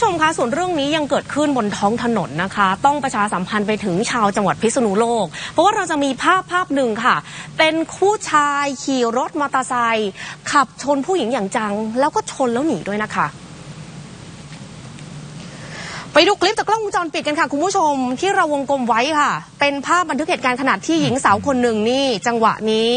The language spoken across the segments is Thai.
ผู้ชมคะส่วนเรื่องนี้ยังเกิดขึ้นบนท้องถนนนะคะ ต้องประชาสัมพันธ์ไปถึงชาวจังหวัดพิษณุโลก เพราะว่าเราจะมีภาพภาพหนึ่งค่ะ เป็นผู้ชายขี่รถมอเตอร์ไซค์ขับชนผู้หญิงอย่างจัง แล้วก็ชนแล้วหนีด้วยนะคะไปดูคลิปจากกล้องวงจรปิดกันค่ะ คุณผู้ชมที่เราวงกลมไว้ค่ะ เป็นภาพบันทึกเหตุการณ์ขณะที่หญิงสาวคนหนึ่งนี่ จังหวะนี้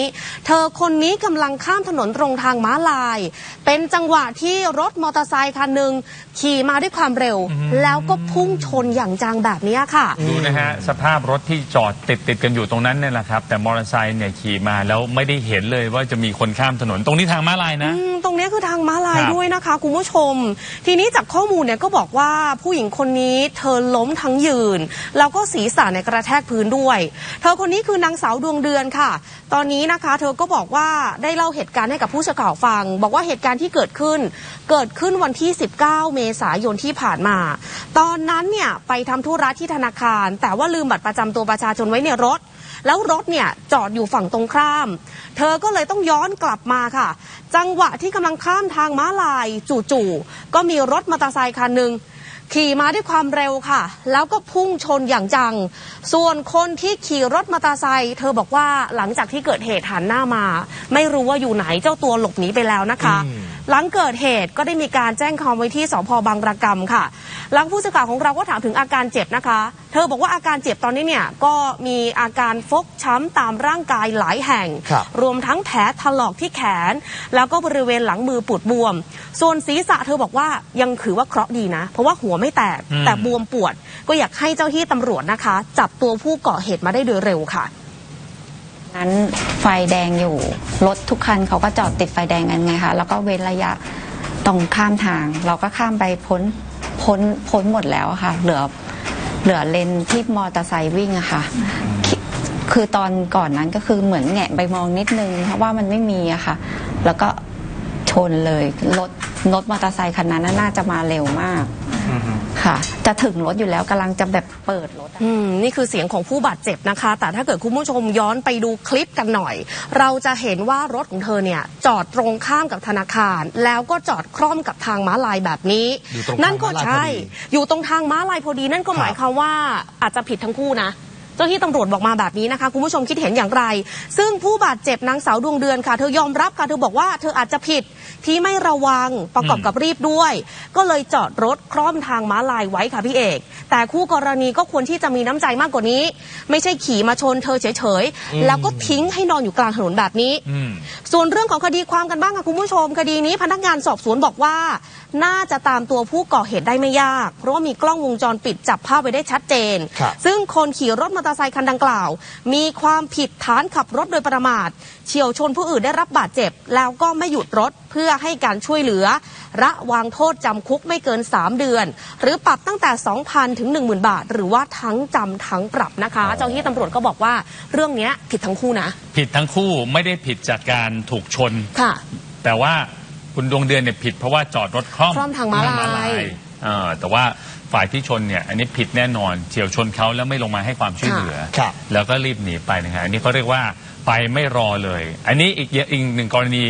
เธอคนนี้กำลังข้ามถนนตรงทางม้าลาย เป็นจังหวะที่รถมอเตอร์ไซคันหนึ่งขี่มาด้วยความเร็ว แล้วก็พุ่งชนอย่างจังแบบนี้ค่ะ ดูนะฮะ สภาพรถที่จอดติดติดๆกันอยู่ตรงนั้นเนี่ยแหละครับ แต่มอเตอร์ไซค์เนี่ยขี่มาแล้วไม่ได้เห็นเลยว่าจะมีคนข้ามถนนตรงนี้ทางม้าลายนะอืมตรงนี้คือทางม้าลายครับด้วยนะคะคุณผู้ชม ทีนี้จากข้อมูลเนี่ยก็บอกว่าผู้หญิงคนนี้เธอล้มทั้งยืน แล้วก็ศีรษะในยกระแทกพื้นด้วย เธอคนนี้คือนางสาวดวงเดือนค่ะ ตอนนี้นะคะ เธอก็บอกว่าได้เล่าเหตุการณ์ให้กับผู้สื่อข่าวฟัง บอกว่าเหตุการณ์ที่เกิดขึ้น เกิดขึ้นวันที่ 19 เมษายนที่ผ่านมา ตอนนั้นเนี่ยไปทำธุระที่ธนาคาร แต่ว่าลืมบัตรประจำตัวประชาชนไว้ในรถแล้วรถเนี่ยจอดอยู่ฝั่งตรงข้าม เธอก็เลยต้องย้อนกลับมาค่ะ จังหวะที่กำลังข้ามทางม้าลายจู่ๆ ก็มีรถมอเตอร์ไซค์คันหนึ่ง ขี่มาด้วยความเร็วค่ะ แล้วก็พุ่งชนอย่างจัง ส่วนคนที่ขี่รถมอเตอร์ไซค์เธอบอกว่าหลังจากที่เกิดเหตุหันหน้ามา ไม่รู้ว่าอยู่ไหนเจ้าตัวหลบหนีไปแล้วนะคะ หลังเกิดเหตุก็ได้มีการแจ้งความไว้ที่สพบางระกำค่ะ หลังผู้สื่อข่าวของเราก็ถามถึงอาการเจ็บนะคะ เธอบอกว่าอาการเจ็บตอนนี้เนี่ยก็มีอาการฟกช้ำตามร่างกายหลายแห่งครับรวมทั้งแผลถลอกที่แขน แล้วก็บริเวณหลังมือปูดบวม ส่วนศีรษะเธอบอกว่ายังถือว่าเคราะห์ดีนะ เพราะว่าหัวไม่แตกอืมแต่บวมปวด ก็อยากให้เจ้าที่ตำรวจนะคะ จับตัวผู้ก่อเหตุมาได้โดยเร็วค่ะนั้นไฟแดงอยู่รถทุกคันเขาก็จอดติดไฟแดงกันไงคะแล้วก็เว้นระยะตรงข้ามทาง เราก็ข้ามไปพ้น พ้นพ้นหมดแล้วอะค่ะ เหลือเหลือเลนที่มอเตอร์ไซค์วิ่งอะค่ะคิคือตอนก่อนนั้นก็คือเหมือนแงะไปมองนิดนึง เพราะว่ามันไม่มีอะค่ะ แล้วก็ชนเลยรถรถมอเตอร์ไซค์คันนั้นน่าจะมาเร็วมาก ค่ะ จะถึงรถอยู่แล้วกำลังจะแบบเปิดรถอะ อืมนี่คือเสียงของผู้บาดเจ็บนะคะ แต่ถ้าเกิดคุณผู้ชมย้อนไปดูคลิปกันหน่อย เราจะเห็นว่ารถของเธอเนี่ยจอดตรงข้ามกับธนาคาร แล้วก็จอดคล่อมกับทางม้าลายแบบนี้ อยู่ตรงนั่นก็ทางม้าลายพอดีใช่อยู่ตรงทางม้าลายพอดีนั่นก็หมายความว่าอาจจะผิดทั้งคู่นะ เจ้าที่ตำรวจบอกมาแบบนี้นะคะ คุณผู้ชมคิดเห็นอย่างไร ซึ่งผู้บาดเจ็บนางสาวดวงเดือนค่ะ เธอยอมรับค่ะเธอบอกว่าเธออาจจะผิด ที่ไม่ระวังประกอบกับรีบด้วย ก็เลยจอดรถคล่อมทางม้าลายไว้ค่ะพี่เอก แต่คู่กรณีก็ควรที่จะมีน้ำใจมากกว่านี้ ไม่ใช่ขี่มาชนเธอเฉยๆ แล้วก็ทิ้งให้นอนอยู่กลางถนนแบบนี้อืมส่วนเรื่องของคดีความกันบ้างค่ะคุณผู้ชม คดีนี้พนักงานสอบสวนบอกว่า น่าจะตามตัวผู้ก่อเหตุได้ไม่ยาก เพราะว่ามีกล้องวงจรปิดจับภาพไว้ได้ชัดเจนครับซึ่งคนขี่รถมอเตอร์ไซคันดังกล่าว มีความผิดฐานขับรถโดยประมาท เฉียวชนผู้อื่นได้รับบาดเจ็บ แล้วก็ไม่หยุดรถเพื่อให้การช่วยเหลือ ระวางโทษจำคุกไม่เกิน 3 เดือน หรือปรับตั้งแต่ 2,000 ถึง 10,000 บาท หรือว่าทั้งจำทั้งปรับนะคะ เจ้าหน้าที่ตำรวจก็บอกว่าเรื่องเนี้ยผิดทั้งคู่นะ ผิดทั้งคู่ไม่ได้ผิดจากการถูกชนค่ะแต่ว่า คุณดวงเดือนเนี่ยผิดเพราะว่าจอดรถคล่อมคล่อมทางม้าลาย เออแต่ว่าฝ่ายที่ชนเนี่ยอันนี้ผิดแน่นอนเฉียวชนเขาแล้วไม่ลงมาให้ความช่วยเหลือ ครับ แล้วก็รีบหนีไปนะฮะอันนี้เขาเรียกว่าไปไม่รอเลย อันนี้อีกเยอะอีกหนึ่งกรณี